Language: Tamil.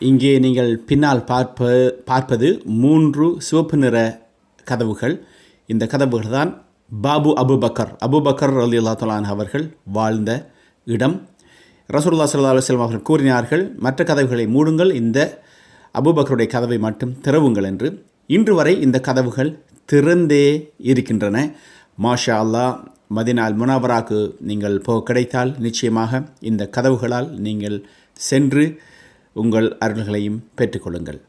இங்கே நீங்கள் பின்னால் பார்ப்ப பார்ப்பது மூன்று சிவப்பு நிற கதவுகள். இந்த கதவுகள் தான் பாபு அபுபக்கர் அபுபக்கர் அலி அல்லா அவர்கள் வாழ்ந்த இடம். ரசூல்லா சல்லா அலுவலம் அவர்கள் கூறினார்கள் மற்ற கதவுகளை மூடுங்கள் இந்த அபுபக்கருடைய கதவை மட்டும் திறவுங்கள் என்று. இன்று வரை இந்த கதவுகள் திறந்தே இருக்கின்றன. மாஷா அல்லாஹ் மதினால் முனாவராக்கு நீங்கள் போக கிடைத்தால் நிச்சயமாக இந்த கதவுகளால் நீங்கள் சென்று உங்கள் அருள்களையும் பெற்றுக்கொள்ளுங்கள்.